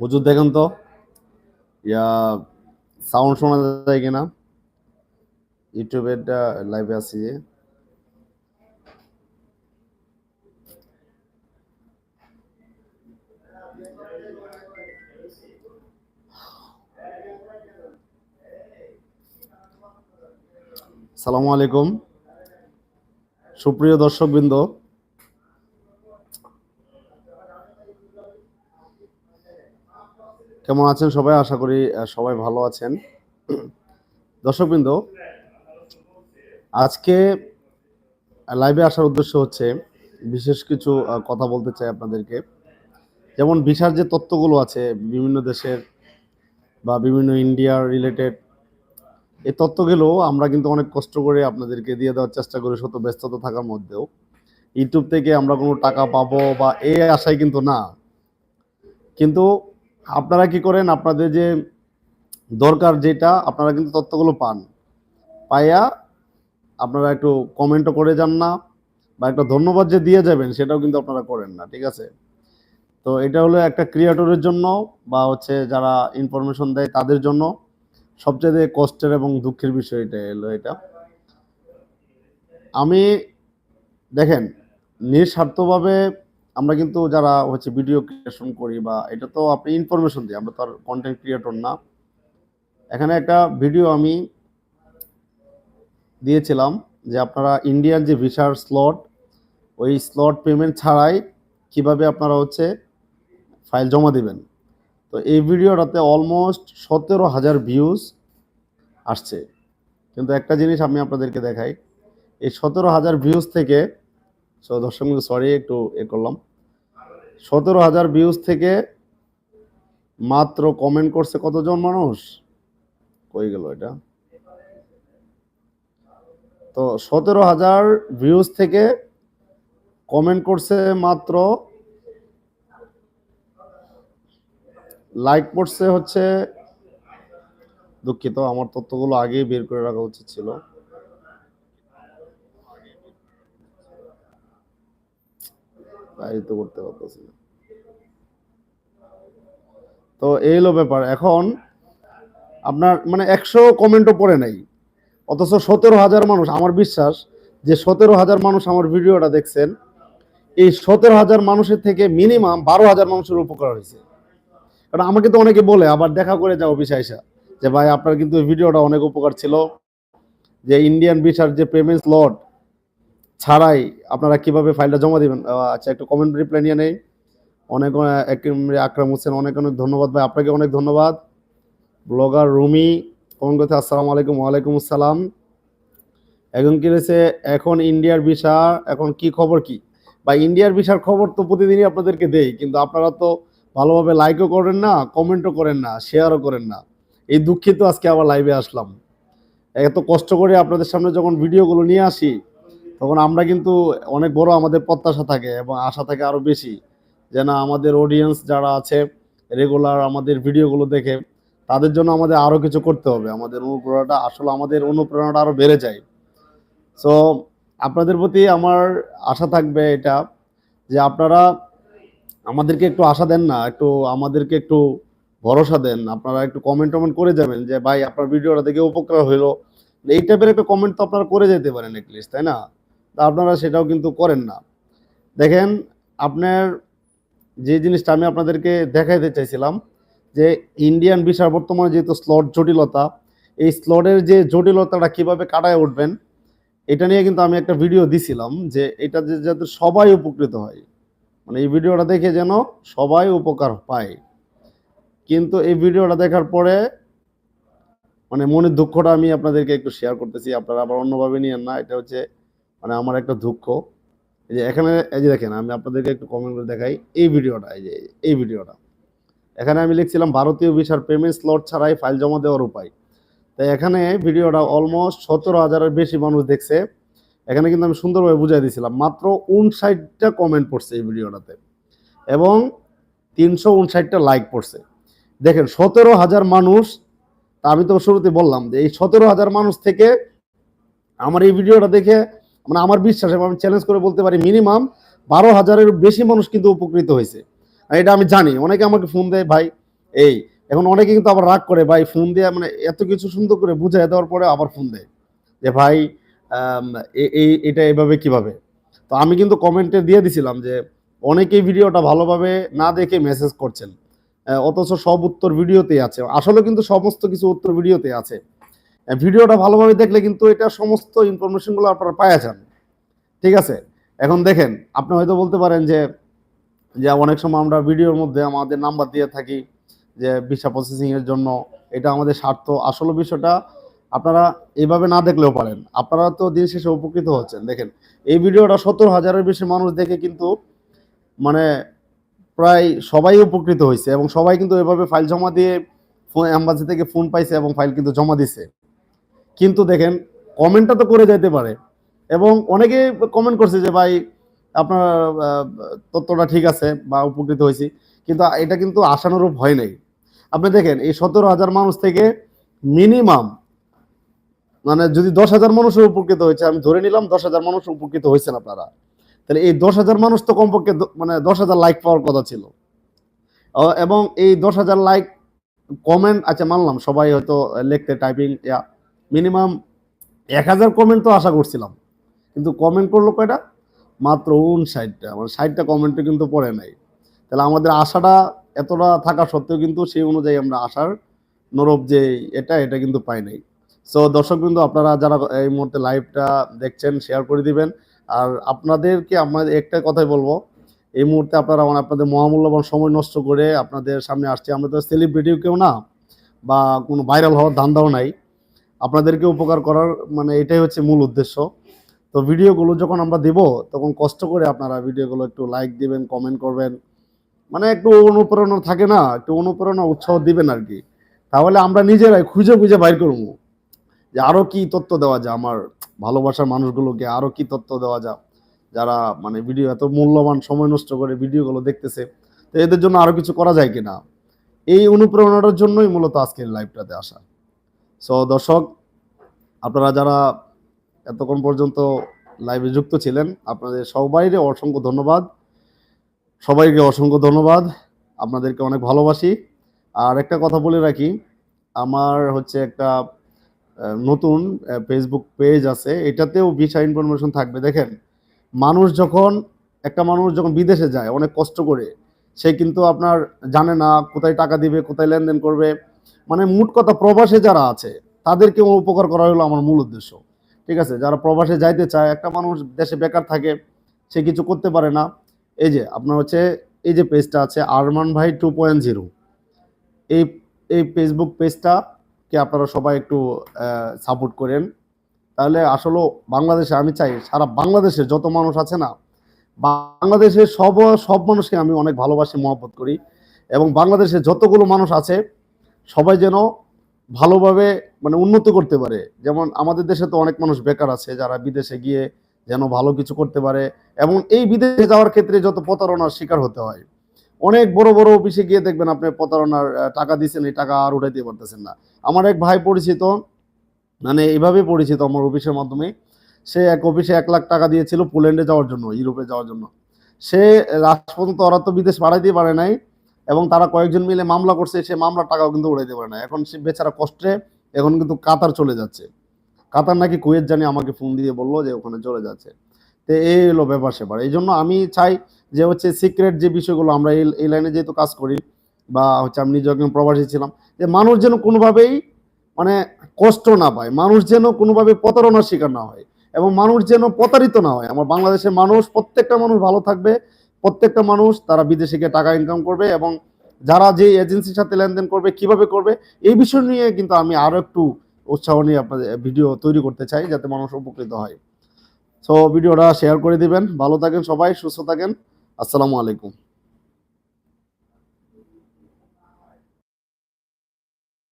হুজুর দেখেন তো, ইয়া সাউন্ড শোনা যায় কিনা? ইউটিউবের লাইভে আছি সালামু আলাইকুম। সুপ্রিয় দর্শকবৃন্দ কেমন আছেন সবাই? আশা করি সবাই ভালো আছেন। দর্শকবৃন্দ, আজকে লাইভে আসার উদ্দেশ্য হচ্ছে বিশেষ কিছু কথা বলতে চাই আপনাদেরকে। যেমন ভিসার যে তথ্যগুলো আছে বিভিন্ন দেশের বা বিভিন্ন ইন্ডিয়ার রিলেটেড এই তথ্যগুলো আমরা কিন্তু অনেক কষ্ট করে আপনাদেরকে দিয়ে দেওয়ার চেষ্টা করি শত ব্যস্ততা থাকার মধ্যেও। ইউটিউব থেকে আমরা কোনো টাকা পাবো বা এই আশায় কিন্তু না। কিন্তু আপনারা কি করেন? আপনাদের যে দরকার যেটা, আপনারা কিন্তু তথ্যগুলো পান। পাইয়া আপনারা একটু কমেন্টও করে যান না, বা একটা ধন্যবাদ যে দিয়ে যাবেন, সেটাও কিন্তু আপনারা করেন না, ঠিক আছে? তো এটা হলো একটা ক্রিয়েটরের জন্য, বা হচ্ছে যারা ইনফরমেশন দেয় তাদের জন্য। সবচেয়ে কষ্টের এবং দুঃখের বিষয় এটা এলো এটা। আমি, দেখেন, নিঃস্বার্থভাবে আমরা কিন্তু যারা হচ্ছে ভিডিও ক্রিয়েশন করি বা এটা তো আপনি ইনফরমেশন দিই, আমরা তো আর কন্টেন্ট ক্রিয়েটর না। এখানে একটা ভিডিও আমি দিয়েছিলাম যে আপনারা ইন্ডিয়ান যে ভিসার স্লট ওই স্লট পেমেন্ট ছাড়াই কীভাবে আপনারা হচ্ছে ফাইল জমা দিবেন। তো এই ভিডিওটাতে অলমোস্ট সতেরো হাজার ভিউজ আসছে। কিন্তু একটা জিনিস আমি আপনাদেরকে দেখাই, এই সতেরো হাজার ভিউজ থেকে সো দর্শক সরি একটু এ করলাম। সতেরো হাজার ভিউজ থেকে মাত্র কমেন্ট করছে কতজন মানুষ? কই গেল এটা? তো সতেরো হাজার ভিউজ থেকে কমেন্ট করছে মাত্র লাইক পড়ছে হচ্ছে, দুঃখিত, আমার তথ্যগুলো আগেই বের করে রাখা উচিত ছিল। তাই তো করতে পারতেছি তো এই হলো ব্যাপার। এখন আপনার মানে একশো কমেন্টও পড়ে নাই। অথচ সতেরো হাজার মানুষ, আমার বিশ্বাস যে সতেরো হাজার মানুষ আমার ভিডিওটা দেখছেন, এই সতেরো হাজার মানুষের থেকে মিনিমাম বারো হাজার মানুষের উপকার হয়েছে। কারণ আমাকে তো অনেকে বলে, আবার দেখা করে যাও আইসা, যে ভাই আপনার কিন্তু ভিডিওটা অনেক উপকার ছিল, যে ইন্ডিয়ান ভিসার যে পেমেন্ট স্লট ছাড়াই আপনারা কীভাবে ফাইলটা জমা দিবেন? আচ্ছা একটু কমেন্ট রিপ্লাই নিয়ে নেই। অনেক আকরাম হোসেন, অনেক অনেক ধন্যবাদ ভাই, আপনাকে অনেক ধন্যবাদ। ব্লগার রুমি কমেন্ট করতে আসসালামু আলাইকুম, ওয়ালাইকুম আসসালাম। এখন কি রয়েছে এখন ইন্ডিয়ার ভিসা এখন কি খবর কি? বা ইন্ডিয়ার ভিসার খবর তো প্রতিদিনই আপনাদেরকে দেই, কিন্তু আপনারা তো ভালোভাবে লাইকও করেন না কমেন্টও করেন না শেয়ারও করেন না। এই দুঃখিত আজকে আবার লাইভে আসলাম। এত কষ্ট করে আপনাদের সামনে যখন ভিডিওগুলো নিয়ে আসি তখন আমরা কিন্তু অনেক বড় আমাদের প্রত্যাশা থাকে এবং আশা থাকে আরও বেশি যেন আমাদের অডিয়েন্স যারা আছে রেগুলার আমাদের ভিডিওগুলো দেখে, তাদের জন্য আমাদের আরও কিছু করতে হবে। আমাদের অনুপ্রেরণাটা, আসলে আমাদের অনুপ্রেরণাটা আরও বেড়ে যায়। সো আপনাদের প্রতি আমার আশা থাকবে এটা যে আপনারা আমাদেরকে একটু আশা দেন না, একটু আমাদেরকে একটু ভরসা দেন। আপনারা একটু কমেন্ট টমেন্ট করে যাবেন যে, ভাই, আপনার ভিডিওটা দেখে উপকার হইল এই টাইপের একটা কমেন্ট তো আপনারা করে যেতে পারেন এটলিস্ট তাই না? আপনারা সেটাও কিন্তু করেন না। দেখেন, আপনার যে জিনিসটা আমি আপনাদেরকে দেখাইতে চাইছিলাম, যে ইন্ডিয়ান ভিসার বর্তমানে যেহেতু স্লট জটিলতা, এই স্লটের যে জটিলতাটা কীভাবে কাটায় উঠবেন, এটা নিয়ে কিন্তু আমি একটা ভিডিও দিছিলাম, যে এটা যে যাতে সবাই উপকৃত হয়। মানে এই ভিডিওটা দেখে যেন সবাই উপকার পায়। কিন্তু এই ভিডিওটা দেখার পরে মানে মনের দুঃখটা আমি আপনাদেরকে একটু শেয়ার করতেছি, আপনারা আবার অন্যভাবে নিয়েন না, এটা হচ্ছে মানে আমার একটা দুঃখ। এই যে এখানে, এই যে দেখেন, আমি আপনাদেরকে একটু কমেন্ট করে দেখাই এই ভিডিওটা, এই যে এই ভিডিওটা। এখানে আমি লিখছিলাম, ভারতীয় ভিসার পেমেন্ট স্লট ছাড়াই ফাইল জমা দেওয়ার উপায়। তাই এখানে ভিডিওটা অলমোস্ট সতেরো হাজারের বেশি মানুষ দেখছে। এখানে কিন্তু আমি সুন্দরভাবে বুঝাই দিয়েছিলাম, মাত্র উনষাটটা কমেন্ট পড়ছে এই ভিডিওটাতে এবং তিনশো উনষাটটা লাইক পড়ছে। দেখেন, সতেরো হাজার মানুষ আমি তো শুরুতে বললাম যে এই সতেরো হাজার মানুষ থেকে আমার এই ভিডিওটা দেখে মানে আমার বিশ্বাস এবং আমি চ্যালেঞ্জ করে বলতে পারি মিনিমাম বারো হাজারের বেশি মানুষ কিন্তু উপকৃত হয়েছে। এটা আমি জানি, অনেকে আমাকে ফোন দেয়, ভাই, এই, এখন অনেকে কিন্তু আবার রাগ করে, ভাই ফোন দিয়ে মানে এত কিছু সুন্দর করে বুঝাই দেওয়ার পরে আবার ফোন দেয়। যে, ভাই এই এটা এভাবে কীভাবে? তো আমি কিন্তু কমেন্টে দিয়ে দিছিলাম যে, অনেকেই ভিডিওটা ভালোভাবে না দেখে মেসেজ করছেন। অথচ সব উত্তর ভিডিওতেই আছে। আসলে কিন্তু সমস্ত কিছু উত্তর ভিডিওতে আছে। ভিডিওটা ভালোভাবে দেখলে কিন্তু এটা সমস্ত ইনফরমেশনগুলো আপনারা পাওয়া যান। ঠিক আছে? এখন দেখেন, আপনি হয়তো বলতে পারেন যে যে অনেক সময় আমরা ভিডিওর মধ্যে আমাদের নাম্বার দিয়ে থাকি যে, ভিসা প্রসেসিংয়ের জন্য। এটা আমাদের স্বার্থ। আসলে বিষয়টা আপনারা এইভাবে না দেখলেও পারেন। আপনারা তো দিন শেষে উপকৃত হচ্ছেন। দেখেন, এই ভিডিওটা সত্তর হাজারের বেশি মানুষ দেখে কিন্তু মানে প্রায় সবাই উপকৃত হয়েছে এবং সবাই কিন্তু এভাবে ফাইল জমা দিয়ে ফোন অ্যাম্বাসি থেকে ফোন পাইছে এবং ফাইল কিন্তু জমা দিছে। কিন্তু দেখেন কমেন্টটা তো করে যেতে পারে। এবং অনেকে কমেন্ট করছে যে, ভাই, আপনার তথ্যটা ঠিক আছে বা উপকৃত হয়েছি। কিন্তু এটা কিন্তু আশানুরূপ হয় নাই। আপনি দেখেন, এই সতেরো হাজার মানুষ থেকে মিনিমাম মানে যদি দশ হাজার মানুষের উপকৃত হয়েছে, আমি ধরে নিলাম দশ হাজার মানুষ উপকৃত হয়েছেন আপনারা। তাহলে এই দশ হাজার মানুষ তো কমপক্ষে মানে দশ হাজার লাইক পাওয়ার কথা ছিল। এবং এই দশ হাজার লাইক কমেন্ট আচ্ছা মানলাম, সবাই হয়তো লিখতে টাইপিং মিনিমাম এক হাজার কমেন্ট তো আশা করছিলাম। কিন্তু কমেন্ট করল কয়টা? মাত্র উনষাটটা মানে ষাটটা কমেন্টও কিন্তু পড়ে নাই। তাহলে আমাদের আশাটা এতটা থাকা সত্ত্বেও কিন্তু সেই অনুযায়ী আমরা আশার নরব যে এটা এটা কিন্তু পাই নাই। সো দর্শক কিন্তু আপনারা যারা এই মুহূর্তে লাইভটা দেখছেন শেয়ার করে দিবেন। আর আপনাদেরকে আমাদের একটা কথাই বলব। এই মুহূর্তে আপনারা মানে আপনাদের মহামূল্যবান সময় নষ্ট করে আপনাদের সামনে আসছে। আমরা তো সেলিব্রিটিও কেউ না, বা কোনো ভাইরাল হওয়ার ধান্দাও নাই। আপনাদেরকে উপকার করার মানে এটাই হচ্ছে মূল উদ্দেশ্য। তো ভিডিওগুলো যখন আমরা দেব, তখন কষ্ট করে আপনারা ভিডিওগুলো একটু লাইক দিবেন কমেন্ট করবেন। মানে একটু অনুপ্রেরণা থাকে না, একটু অনুপ্রেরণা উৎসাহ দিবেন আর কি। তাহলে আমরা নিজেরাই খুঁজে খুঁজে বাইর করব যে আরও কি তথ্য দেওয়া যায়, আমার ভালোবাসার মানুষগুলোকে আরও কি তথ্য দেওয়া যায়। যারা মানে ভিডিও এত মূল্যবান, সময় নষ্ট করে ভিডিওগুলো দেখতেছে, তো এদের জন্য আরও কিছু করা যায় কিনা? এই অনুপ্রেরণাটার জন্যই মূলত আজকের লাইভটাতে আসা। সো দর্শক, আপনারা যারা এতক্ষণ পর্যন্ত লাইভে যুক্ত ছিলেন, আপনাদের সবাইকে অসংখ্য ধন্যবাদ। সবাইকে অসংখ্য ধন্যবাদ। আপনাদেরকে অনেক ভালোবাসি। আর একটা কথা বলে রাখি, আমার হচ্ছে একটা নতুন ফেসবুক পেজ আছে। এটাতেও ভিসা ইনফরমেশন থাকবে। দেখেন, মানুষ যখন, একটা মানুষ যখন বিদেশে যায়, অনেক কষ্ট করে, সে কিন্তু আপনার জানে না কোথায় টাকা দিবে, কোথায় লেনদেন করবে। মানে মোট কথা প্রবাসে যারা আছে, তাদেরকে উপকার করা হলো আমার মূল উদ্দেশ্য। ঠিক আছে? যারা প্রবাসে যাইতে চায়, একটা মানুষ দেশে বেকার থাকে, সে কিছু করতে পারে না। এই যে, আপনার হচ্ছে, এই যে পেজটা আছে আরমান ভাই টু পয়েন্ট জিরো এই এই ফেসবুক পেজটাকে আপনারা সবাই একটু সাপোর্ট করেন। তাহলে আসলে বাংলাদেশে আমি চাই, সারা বাংলাদেশে যত মানুষ আছে না, বাংলাদেশের সব সব মানুষকে আমি অনেক ভালোবাসি, মহব্বত করি। এবং বাংলাদেশে যতগুলো মানুষ আছে সবাই যেন ভালোভাবে মানে উন্নতি করতে পারে। যেমন আমাদের দেশে তো অনেক মানুষ বেকার আছে, যারা বিদেশে গিয়ে যেন ভালো কিছু করতে পারে এবং এই বিদেশে যাওয়ার ক্ষেত্রে যত প্রতারণার শিকার হতে হয়। অনেক বড় বড় অফিসে গিয়ে দেখবেন আপনি প্রতারণার টাকা দিচ্ছেন, এই টাকা আর উঠাইতে পারতেছেন না। আমার এক ভাই পরিচিত মানে এইভাবে পরিচিত আমার অফিসের মাধ্যমে, সে এক অফিসে এক লাখ টাকা দিয়েছিল পোল্যান্ডে যাওয়ার জন্য, ইউরোপে যাওয়ার জন্য। সে লাস্ট পর্যন্ত ওরা তো বিদেশ বাড়াইতে পারে নাই। এবং তারা কয়েকজন মিলে মামলা করছে, সে মামলার টাকাও কিন্তু উড়াইতে পারে না। এখন সে বেচারা কষ্টে, এখন কিন্তু কাতার চলে যাচ্ছে। কাতার নাকি কুয়েত জানি আমাকে ফোন দিয়ে বলল যে ওখানে চলে যাচ্ছে। তো এই হলো ব্যাপার স্যাপার এই জন্য আমি চাই যে হচ্ছে সিক্রেট যে বিষয়গুলো আমরা এই এই লাইনে যেহেতু কাজ করি বা হচ্ছে আমি নিজে একজন প্রবাসী ছিলাম, যে মানুষ যেন কোনোভাবেই মানে কষ্ট না পায়, মানুষ যেন কোনোভাবে প্রতারণার শিকার না হয় এবং মানুষ যেন প্রতারিত না হয়। আমার বাংলাদেশের মানুষ, প্রত্যেকটা মানুষ ভালো থাকবে প্রত্যেকটা মানুষ তারা বিদেশে গিয়ে টাকা ইনকাম করবে এবং যারা যে এজেন্সির সাথে লেনদেন করবে, কীভাবে করবে, এই বিষয় নিয়ে কিন্তু আমি আরও একটু উৎসাহ নিয়ে আপনাদের ভিডিও তৈরি করতে চাই যাতে মানুষ উপকৃত হয়। সো ভিডিওটা শেয়ার করে দিবেন। ভালো থাকেন সবাই, সুস্থ থাকেন। আসসালামু আলাইকুম।